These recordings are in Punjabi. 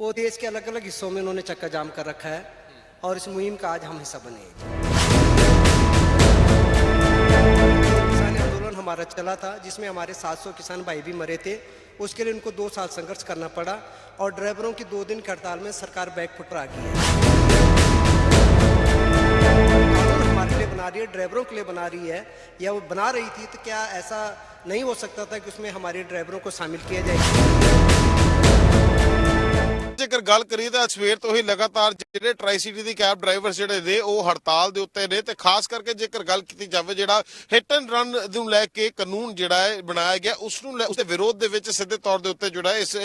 वो देश के अलग अलग हिस्सों में उन्होंने चक्का जाम कर रखा है और इस मुहिम का आज हम हिस्सा बने किसान आंदोलन हमारा चला था, जिसमें हमारे 700 किसान भाई भी मरे थे। उसके लिए उनको दो साल संघर्ष करना पड़ा और ड्राइवरों की दो दिन की हड़ताल में सरकार बैकफुट आ गई है। हमारे लिए बना रही है, ड्राइवरों के लिए बना रही है। या वो बना रही थी तो क्या ऐसा नहीं हो सकता था कि उसमें हमारे ड्राइवरों को शामिल किया जाए? ਜੇਕਰ ਗੱਲ ਕਰੀਏ ਤਾਂ ਸਵੇਰ ਤੋਂ ਹੀ ਲਗਾਤਾਰ ਜਿਹੜੇ ਟਰਾਈ ਸਿਟੀ ਦੀ ਕੈਬ ਡਰਾਈਵਰ ਜਿਹੜੇ ਨੇ, ਉਹ ਹੜਤਾਲ ਦੇ ਉੱਤੇ ਨੇ ਤੇ ਖਾਸ ਕਰਕੇ ਜੇਕਰ ਗੱਲ ਕੀਤੀ ਜਾਵੇ ਜਿਹੜਾ ਹਿੱਟ ਐਂਡ ਰਨ ਨੂੰ ਲੈ ਕੇ ਕਾਨੂੰਨ ਜਿਹੜਾ ਹੈ ਬਣਾਇਆ ਗਿਆ ਉਸ ਨੂੰ ਉਸ ਦੇ ਵਿਰੋਧ ਦੇ ਵਿੱਚ ਸਿੱਧੇ ਤੌਰ ਦੇ ਉੱਤੇ ਜਿਹੜਾ ਇਸ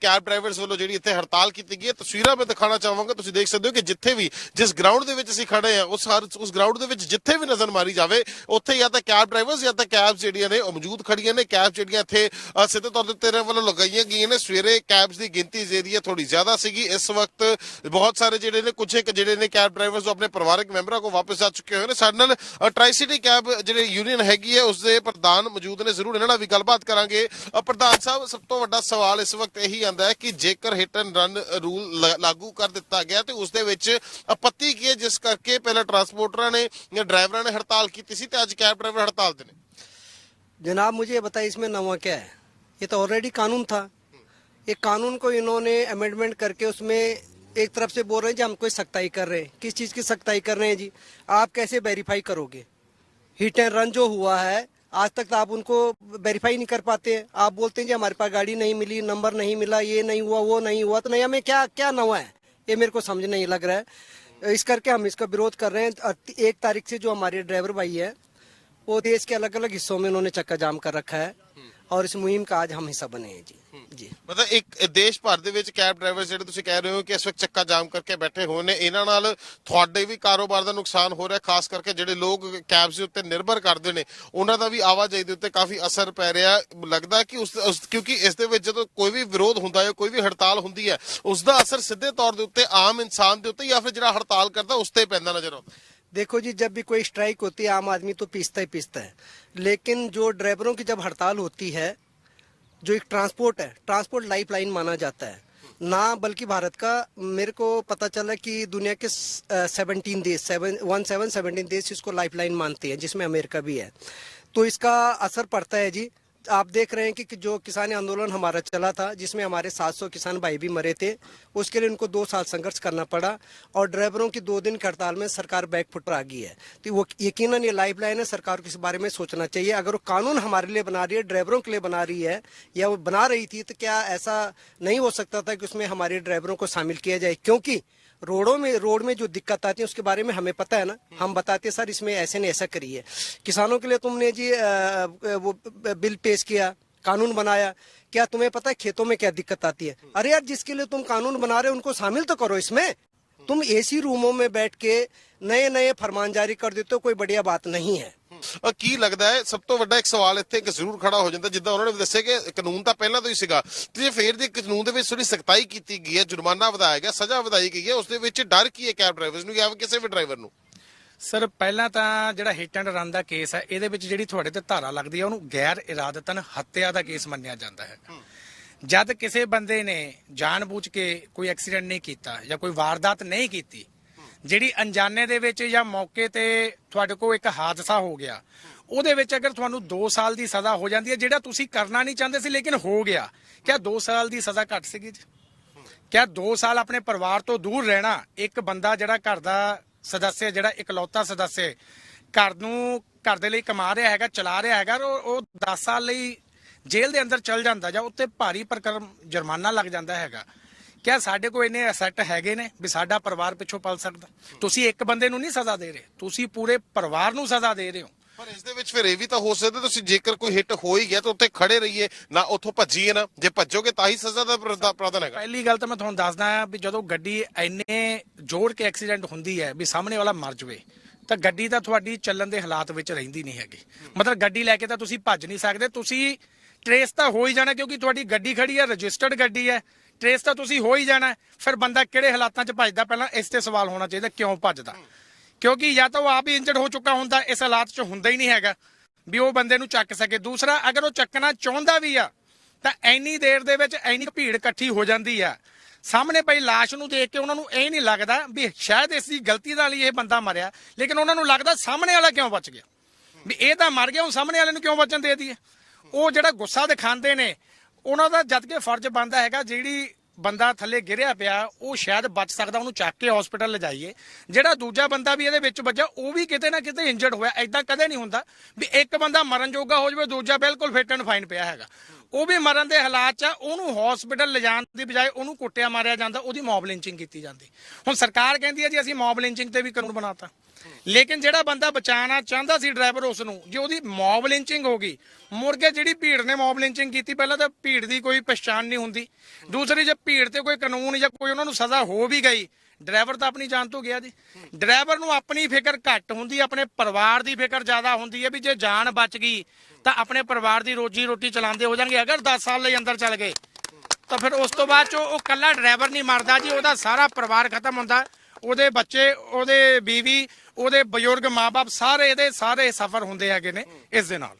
ਕੈਬ ਡਰਾਈਵਰਸ ਵੱਲੋਂ ਜਿਹੜੀ ਇੱਥੇ ਹੜਤਾਲ ਕੀਤੀ ਗਈ ਹੈ, ਤਸਵੀਰਾਂ ਮੈਂ ਦਿਖਾਉਣਾ ਚਾਹਾਂਗਾ, ਤੁਸੀਂ ਦੇਖ ਸਕਦੇ ਹੋ ਕਿ ਜਿੱਥੇ ਵੀ ਜਿਸ ਗਰਾਊਂਡ ਦੇ ਵਿੱਚ ਅਸੀਂ ਖੜੇ ਆ ਉਸ ਹਰ, ਉਸ ਗਰਾਊਂਡ ਦੇ ਵਿੱਚ ਜਿੱਥੇ ਵੀ ਨਜ਼ਰ ਮਾਰੀ ਜਾਵੇ, ਉੱਥੇ ਜਾਂ ਤਾਂ ਕੈਬ ਡਰਾਈਵਰਸ ਜਾਂ ਤਾਂ ਕੈਬਸ ਜਿਹੜੀਆਂ ਨੇ, ਉਹ ਮੌਜੂਦ ਖੜੀਆਂ ਨੇ ਕੈਬ ਜਿਹੜੀਆਂ ਇੱਥੇ ਸਿੱਧੇ ਤੌਰ ਦੇ ਉੱਤੇ ਵੱਲੋਂ ਲਗਾਈਆਂ ਗਈਆਂ ਨੇ, ਸਵੇਰੇ ਕੈਬਸ ਦੀ ਗਿਣਤੀ ਜਿਹੜੀ ਹੈ ਥੋੜੀ ਜ਼ਿਆਦਾ ਸੀਗੀ, ਇਸ ਵਕਤ ਬਹੁਤ ਸਾਰੇ ਜਿਹੜੇ ਨੇ ਕੁਝ ਇੱਕ ਜਿਹੜੇ ਨੇ ਕੈਬ ਡਰਾਈਵਰਸ ਉਹ ਆਪਣੇ ਪਰਿਵਾਰਕ ਮੈਂਬਰਾਂ ਕੋਲ ਵਾਪਸ ਆ ਚੁੱਕੇ ਹੋਏ ਨੇ ਸਾਡੇ ਨਾਲ ਅ, ਟਰਾਈ ਸਿਟੀ ਕੈਬ ਜਿਹੜੇ ਯੂਨੀਅਨ ਹੈਗੀ ਹੈ ਉਸ ਦੇ ਪ੍ਰਧਾਨ ਮੌਜੂਦ ਨੇ ਜ਼ਰੂਰ ਇਹਨਾਂ ਨਾਲ ਵੀ ਗੱਲਬਾਤ ਕਰਾਂਗੇ ਅ, ਪ੍ਰਧਾਨ ਸਾਹਿਬ ਸਭ ਤੋਂ ਵੱਡਾ ਸਵਾਲ ਇਸ ਵਕਤ ਇਹੀ ਆਂਦਾ ਹੈ ਕਿ ਜੇਕਰ ਹਿੱਟ ਐਂਡ ਰਨ ਰੂਲ ਲ- ਲਾਗੂ ਕਰ ਦਿੱਤਾ ਗਿਆ ਤੇ ਉਸ ਦੇ ਵਿੱਚ ਆਪੱਤੀ ਕੀ ਹੈ ਜਿਸ ਕਰਕੇ ਪਹਿਲਾਂ ਟਰਾਂਸਪੋਰਟਰਾਂ ਨੇ ਜਾਂ ਡਰਾਈਵਰਾਂ ਨੇ ਹੜਤਾਲ ਕੀਤੀ ਸੀ ਤੇ ਅੱਜ ਕੈਬ ਡਰਾਈਵਰ ਹੜਤਾਲ ਤੇ ਨੇ जनाब मुझे ये बताइए इसमें नवा क्या है ये तो ऑलरेडी कानून था ये कानून को इन्होंने अमेंडमेंट करके उसमें एक तरफ़ से बोल रहे हैं जी हम कोई सख्ताई कर रहे हैं। किस चीज़ की सख्ताई कर रहे हैं जी? आप कैसे वेरीफाई करोगे? हिट एंड रन जो हुआ है, आज तक तो आप उनको वेरीफाई नहीं कर पाते आप बोलते हैं जी, हमारे पास गाड़ी नहीं मिली नंबर नहीं मिला, ये नहीं हुआ, वो नहीं हुआ तो नहीं, हमें क्या क्या नवा है? ये मेरे को समझ नहीं लग रहा है। इस करके हम इसका विरोध कर रहे हैं। एक तारीख से जो हमारे ड्राइवर भाई है, वो देश के अलग अलग हिस्सों में उन्होंने चक्का जाम कर रखा है। ਔਰ ਇਸ ਮੁਹਿੰਮ ਦਾ ਅੱਜ ਹਮ ਹਿੱਸਾ ਬਣੇ ਹਾਂ ਜੀ। ਜੀ। ਮਤਲਬ ਇੱਕ ਦੇਸ਼ ਭਰ ਦੇ ਵਿੱਚ ਕੈਬ ਡਰਾਈਵਰ ਜਿਹੜੇ ਤੁਸੀਂ ਕਹਿ ਰਹੇ ਹੋ ਕਿ ਇਸ ਵਕਤ ਚੱਕਾ ਜਾਮ ਕਰਕੇ ਬੈਠੇ ਹੋਏ ਨੇ ਇਹਨਾਂ ਨਾਲ ਤੁਹਾਡੇ ਵੀ ਕਾਰੋਬਾਰ ਦਾ ਨੁਕਸਾਨ ਹੋ ਰਿਹਾ ਖਾਸ ਕਰਕੇ ਜਿਹੜੇ ਲੋਕ ਕੈਬਸ ਦੇ ਉੱਤੇ ਨਿਰਭਰ ਕਰਦੇ ਨੇ ਉਹਨਾਂ ਦਾ ਵੀ ਆਵਾਜਾਈ ਦੇ ਉੱਤੇ ਕਾਫੀ ਅਸਰ ਪੈ ਰਿਹਾ। ਲੱਗਦਾ ਕਿ ਉਸ ਕਿਉਂਕਿ ਇਸ ਦੇ ਵਿੱਚ ਜਦੋਂ ਕੋਈ ਵੀ ਵਿਰੋਧ ਹੁੰਦਾ ਹੈ ਕੋਈ ਵੀ ਹੜਤਾਲ ਹੁੰਦੀ ਹੈ ਉਸ ਦਾ ਅਸਰ ਸਿੱਧੇ ਤੌਰ ਦੇ ਉੱਤੇ ਆਮ ਇਨਸਾਨ ਦੇ ਉੱਤੇ ਜਾਂ ਫਿਰ ਜਿਹੜਾ ਹੜਤਾਲ ਕਰਦਾ ਉਸ ਤੇ ਪੈਂਦਾ ਨਜ਼ਰ ਆਉਂਦਾ। देखो जी, जब भी कोई स्ट्राइक होती है, आम आदमी तो पीसता ही पीसता है। लेकिन जो ड्राइवरों की जब हड़ताल होती है, जो एक ट्रांसपोर्ट है ट्रांसपोर्ट लाइफ लाइन माना जाता है। ना बल्कि भारत का, मेरे को पता चला कि दुनिया के सेवनटीन देश सेवन वन सेवन सेवनटीन देश इसको लाइफ लाइन मानते हैं, जिसमें अमेरिका भी है। तो इसका असर पड़ता है जी आप देख रहे हैं कि जो किसान आंदोलन हमारा चला था, जिसमें हमारे 700 किसान भाई भी मरे थे, उसके लिए उनको दो साल संघर्ष करना पड़ा और ड्राइवरों की दो दिन की हड़ताल में सरकार बैकफुट पर आ गई है। तो वो यकीनन ये लाइफ लाइन है, सरकार को इस बारे में सोचना चाहिए। अगर वो कानून हमारे लिए बना रही है, ड्राइवरों के लिए बना रही है, या वो बना रही थी तो क्या ऐसा नहीं हो सकता था कि उसमें हमारे ड्राइवरों को शामिल किया जाए? क्योंकि रोडों में रोड में जो दिक्कत आती है उसके बारे में हमें पता है ना। हम बताते हैं सर इसमें ऐसे ने ऐसा करिए किसानों के लिए तुमने जी वो बिल पेश किया कानून बनाया। क्या तुम्हें पता है खेतों में क्या दिक्कत आती है? अरे यार जिसके लिए तुम कानून बना रहे हो उनको शामिल तो करो इसमें। तुम एसी रूमों में बैठ के नए नए फरमान जारी कर देते हो कोई बढ़िया बात नहीं है। ਕੀ ਲੱਗਦਾ ਹੈ ਸਭ ਤੋਂ ਵੱਡਾ ਇੱਕ ਸਵਾਲ ਇੱਥੇ ਇੱਕ ਜ਼ਰੂਰ ਖੜਾ ਹੋ ਜਾਂਦਾ ਜਿੱਦਾਂ ਉਹਨਾਂ ਨੇ ਦੱਸਿਆ ਕਿ ਕਾਨੂੰਨ ਤਾਂ ਪਹਿਲਾਂ ਤੋਂ ਹੀ ਸੀਗਾ ਤੇ ਜੇ ਫੇਰ ਦੇ ਕਾਨੂੰਨ ਦੇ ਵਿੱਚ ਥੋੜੀ ਸਖਤਾਈ ਕੀਤੀ ਗਈ ਹੈ ਜੁਰਮਾਨਾ ਵਧਾਇਆ ਗਿਆ ਸਜ਼ਾ ਵਧਾਈ ਗਈ ਹੈ ਉਸ ਦੇ ਵਿੱਚ ਡਰ ਕੀ ਹੈ ਕੈਬ ਡਰਾਈਵਰਸ ਨੂੰ ਜਾਂ ਕਿਸੇ ਵੀ ਡਰਾਈਵਰ ਨੂੰ? ਸਰ ਪਹਿਲਾਂ ਤਾਂ ਜਿਹੜਾ ਹਿੱਟ ਐਂਡ ਰਨ ਦਾ ਕੇਸ ਹੈ ਇਹਦੇ ਵਿੱਚ ਜਿਹੜੀ ਤੁਹਾਡੇ ਤੇ ਧਾਰਾ ਲੱਗਦੀ ਹੈ ਉਹਨੂੰ ਗੈਰ ਇਰਾਦਤਨ ਹੱਤਿਆ ਦਾ ਕੇਸ ਮੰਨਿਆ ਜਾਂਦਾ ਹੈ। ਜਦ ਕਿਸੇ ਬੰਦੇ ਨੇ ਜਾਣਬੁੱਝ ਕੇ ਕੋਈ ਐਕਸੀਡੈਂਟ ਨਹੀਂ ਕੀਤਾ ਜਾਂ ਕੋਈ ਵਾਰਦਾਤ ਨਹੀਂ ਕੀਤੀ ਜਿਹੜੀ ਅਣਜਾਣੇ ਦੇ ਵਿੱਚ ਜਾਂ ਮੌਕੇ ਤੇ ਤੁਹਾਡੇ ਕੋਲ ਇੱਕ ਹਾਦਸਾ ਹੋ ਗਿਆ, ਉਹਦੇ ਵਿੱਚ ਅਗਰ ਤੁਹਾਨੂੰ 2 ਸਾਲ ਦੀ ਸਜ਼ਾ ਹੋ ਜਾਂਦੀ ਹੈ, ਜਿਹੜਾ ਤੁਸੀਂ ਕਰਨਾ ਨਹੀਂ ਚਾਹੁੰਦੇ ਸੀ ਲੇਕਿਨ ਹੋ ਗਿਆ, ਕਿਆ 2 ਸਾਲ ਦੀ ਸਜ਼ਾ ਘੱਟ ਸੀਗੀ ਜੀ? ਕਿਆ 2 ਸਾਲ ਆਪਣੇ ਪਰਿਵਾਰ ਤੋਂ ਦੂਰ ਰਹਿਣਾ, ਇੱਕ ਬੰਦਾ ਜਿਹੜਾ ਘਰ ਦਾ ਸਦੱਸਿਆ ਜਿਹੜਾ ਇਕਲੌਤਾ ਸਦੱਸਿਆ ਘਰ ਨੂੰ ਘਰ ਦੇ ਲਈ ਕਮਾ ਰਿਹਾ ਹੈਗਾ, ਚਲਾ ਰਿਹਾ ਹੈਗਾ ਉਹ ਉਹ 10 ਸਾਲ ਲਈ ਜੇਲ੍ਹ ਦੇ ਅੰਦਰ ਚਲ ਜਾਂਦਾ ਜਾਂ ਉੱਤੇ ਭਾਰੀ ਪ੍ਰਕਰਮ ਜੁਰਮਾਨਾ ਲੱਗ ਜਾਂਦਾ ਹੈਗਾ ਕਿਆ ਸਾਡੇ ਕੋਲ ਇੰਨੇ ਅਸੈਟ ਹੈਗੇ ਨੇ ਵੀ ਸਾਡਾ ਪਰਿਵਾਰ ਪਿੱਛੋਂ ਪਲ ਸਕਦਾ? ਤੁਸੀਂ ਇੱਕ ਬੰਦੇ ਨੂੰ ਨਹੀਂ ਸਜ਼ਾ ਦੇ ਰਹੇ। ਤੁਸੀਂ ਪੂਰੇ ਪਰਿਵਾਰ ਨੂੰ ਸਜ਼ਾ ਦੇ ਰਹੇ ਹੋ। ਪਰ ਇਸ ਦੇ ਵਿੱਚ ਫਿਰ ਇਹ ਵੀ ਤਾਂ ਹੋ ਸਕਦਾ ਤੁਸੀਂ ਜੇਕਰ ਕੋਈ ਹਿੱਟ ਹੋ ਹੀ ਗਿਆ ਤਾਂ ਉੱਥੇ ਖੜੇ ਰਹੀਏ ਨਾ ਉੱਥੋਂ ਭੱਜੀਏ ਨਾ। ਜੇ ਭੱਜੋਗੇ ਤਾਂ ਹੀ ਸਜ਼ਾ ਦਾ ਪ੍ਰਾਵਧਾ- ਪ੍ਰਾਵਧਾਨ ਹੈਗਾ। ਪਹਿਲੀ ਗੱਲ ਤਾਂ ਮੈਂ ਤੁਹਾਨੂੰ ਦੱਸਦਾ ਹਾਂ ਵੀ ਜਦੋਂ ਗੱਡੀ ਇੰਨੇ ਜੋੜ ਕੇ ਐਕਸੀਡੈਂਟ ਹੁੰਦੀ ਹੈ ਵੀ ਸਾਹਮਣੇ ਵਾਲਾ ਮਰ ਜਵੇ ਤਾਂ ਗੱਡੀ ਤਾਂ ਤੁਹਾਡੀ ਚੱਲਣ ਦੇ ਹਾਲਾਤ ਵਿੱਚ ਰਹਿੰਦੀ ਨਹੀਂ ਹੈਗੀ। ਮਤਲਬ ਗੱਡੀ ਲੈ ਕੇ ਤਾਂ ਤੁਸੀਂ ਭੱਜ ਨਹੀਂ ਸਕਦੇ ਤੁਸੀਂ ਟਰੇਸ ਤਾਂ ਹੋ ਹੀ ਜਾਣਾ ਕਿਉਂਕਿ ਤੁਹਾਡੀ ਗੱਡੀ ਖੜੀ ਹੈ ਰਜਿਸਟਰਡ ਗੱਡੀ ਹੈ। ਟਰੇਸ ਤਾਂ ਤੁਸੀਂ ਹੋ ਹੀ ਜਾਣਾ ਫਿਰ ਬੰਦਾ ਕਿਹੜੇ ਹਾਲਾਤਾਂ 'ਚ ਭੱਜਦਾ? ਪਹਿਲਾਂ ਇਸ ਤੇ ਸਵਾਲ ਹੋਣਾ ਚਾਹੀਦਾ, ਕਿਉਂ ਭੱਜਦਾ? ਕਿਉਂਕਿ ਜਾਂ ਤਾਂ ਉਹ ਆਪ ਹੀ ਇੰਜਰਡ ਹੋ ਚੁੱਕਾ ਹੁੰਦਾ, ਇਸ ਹਾਲਾਤ 'ਚ ਹੁੰਦਾ ਹੀ ਨਹੀਂ ਹੈਗਾ ਵੀ ਉਹ ਬੰਦੇ ਨੂੰ ਚੱਕ ਸਕੇ। ਦੂਸਰਾ, ਅਗਰ ਉਹ ਚੱਕਣਾ ਚਾਹੁੰਦਾ ਵੀ ਆ, ਤਾਂ ਐਨੀ ਦੇਰ ਦੇ ਵਿੱਚ ਐਨੀ ਭੀੜ ਇਕੱਠੀ ਹੋ ਜਾਂਦੀ ਆ। ਸਾਹਮਣੇ ਪਈ ਲਾਸ਼ ਨੂੰ ਦੇਖ ਕੇ ਉਹਨਾਂ ਨੂੰ ਇਹ ਨਹੀਂ ਲੱਗਦਾ ਵੀ ਸ਼ਾਇਦ ਇਸ ਦੀ ਗਲਤੀ ਨਾਲ ਹੀ ਇਹ ਬੰਦਾ ਮਰਿਆ, ਲੇਕਿਨ ਉਹਨਾਂ ਨੂੰ ਲੱਗਦਾ ਸਾਹਮਣੇ ਵਾਲਾ ਕਿਉਂ ਬਚ ਗਿਆ? ਵੀ ਇਹ ਤਾਂ ਮਰ ਗਿਆ, ਉਹ ਸਾਹਮਣੇ ਵਾਲੇ ਨੂੰ ਕਿਉਂ ਬਚਣ ਦੇ ਦਈਏ? ਉਹ ਜਿਹੜਾ ਗੁੱਸਾ ਦਿਖਾਉਂਦੇ ਨੇ ਉਹਨਾਂ ਦਾ ਜਦ ਕਿ ਫਰਜ਼ ਬਣਦਾ ਹੈਗਾ ਜਿਹੜੀ ਬੰਦਾ ਥੱਲੇ ਗਿਰਿਆ ਪਿਆ ਉਹ ਸ਼ਾਇਦ ਬਚ ਸਕਦਾ ਉਹਨੂੰ ਚੱਕ ਕੇ ਹਸਪੀਟਲ ਲਿਜਾਈਏ। ਜਿਹੜਾ ਦੂਜਾ ਬੰਦਾ ਵੀ ਇਹਦੇ ਵਿੱਚ ਵੱਜਾ ਉਹ ਵੀ ਕਿਤੇ ਨਾ ਕਿਤੇ ਇੰਜਰਡ ਹੋਇਆ। ਐਦਾਂ ਕਦੇ ਨਹੀਂ ਹੁੰਦਾ ਵੀ ਇੱਕ ਬੰਦਾ ਮਰਨ ਜੋਗਾ ਹੋ ਜਾਵੇ ਦੂਜਾ ਬਿਲਕੁਲ ਫਿੱਟ ਐਂਡ ਫਾਈਨ ਪਿਆ ਹੈਗਾ। ਉਹ ਵੀ ਮਰਨ ਦੇ ਹਾਲਾਤ 'ਚ ਆ, ਉਹਨੂੰ ਹਸਪੀਟਲ ਲਿਜਾਣ ਦੀ ਬਜਾਏ ਉਹਨੂੰ ਕੁੱਟਿਆ ਮਾਰਿਆ ਜਾਂਦਾ ਉਹਦੀ ਮੌਬ ਲਿੰਚਿੰਗ ਕੀਤੀ ਜਾਂਦੀ। ਹੁਣ ਸਰਕਾਰ ਕਹਿੰਦੀ ਹੈ ਜੀ ਅਸੀਂ ਮੌਬ ਲਿੰਚਿੰਗ ਤੇ ਵੀ ਕਾਨੂੰਨ ਬਣਾਤਾ। ਲੇਕਿਨ ਜਿਹੜਾ ਬੰਦਾ ਬਚਾਉਣਾ ਚਾਹੁੰਦਾ ਸੀ ਡਰਾਈਵਰ ਉਸ ਨੂੰ, ਜੇ ਉਹਦੀ ਮੌਬ ਲਿੰਚਿੰਗ ਹੋ ਗਈ ਮੁੜ ਕੇ ਜਿਹੜੀ ਭੀੜ ਨੇ ਮੌਬ ਲਿੰਚਿੰਗ ਕੀਤੀ, ਪਹਿਲਾਂ ਤਾਂ ਭੀੜ ਦੀ ਕੋਈ ਪਛਾਣ ਨਹੀਂ ਹੁੰਦੀ। ਦੂਸਰੀ, ਜੇ ਭੀੜ ਤੇ ਕੋਈ ਕਾਨੂੰਨ ਜਾਂ ਕੋਈ ਉਹਨਾਂ ਨੂੰ ਸਜ਼ਾ ਹੋ ਵੀ ਗਈ, ਡਰਾਈਵਰ ਤਾਂ ਆਪਣੀ ਜਾਨ ਤੋਂ ਗਿਆ ਜੀ। ਡਰਾਈਵਰ ਨੂੰ ਆਪਣੀ ਫਿਕਰ ਘੱਟ ਹੁੰਦੀ, ਆਪਣੇ ਪਰਿਵਾਰ ਦੀ ਫਿਕਰ ਜ਼ਿਆਦਾ ਹੁੰਦੀ ਹੈ ਵੀ ਜੇ ਜਾਨ ਬਚ ਗਈ, ਤਾਂ ਆਪਣੇ ਪਰਿਵਾਰ ਦੀ ਰੋਜੀ ਰੋਟੀ ਚਲਾਉਂਦੇ ਹੋ ਜਾਣਗੇ। ਅਗਰ 10 ਸਾਲ ਲਈ ਅੰਦਰ ਚੱਲ ਗਏ, ਤਾਂ ਫਿਰ ਉਸ ਤੋਂ ਬਾਅਦ ਚ ਉਹ ਕੱਲਾ ਡਰਾਈਵਰ ਨਹੀਂ ਮਰਦਾ ਜੀ, ਉਹਦਾ ਸਾਰਾ ਪਰਿਵਾਰ ਖਤਮ ਹੁੰਦਾ। ਉਹਦੇ ਬੱਚੇ, ਉਹਦੇ ਬੀਵੀ, ਉਹਦੇ ਬਜ਼ੁਰਗ ਮਾਪੇ ਸਾਰੇ ਇਹਦੇ ਸਾਰੇ ਸਫਰ ਹੁੰਦੇ ਹੈਗੇ ਨੇ ਇਸ ਦੇ ਨਾਲ।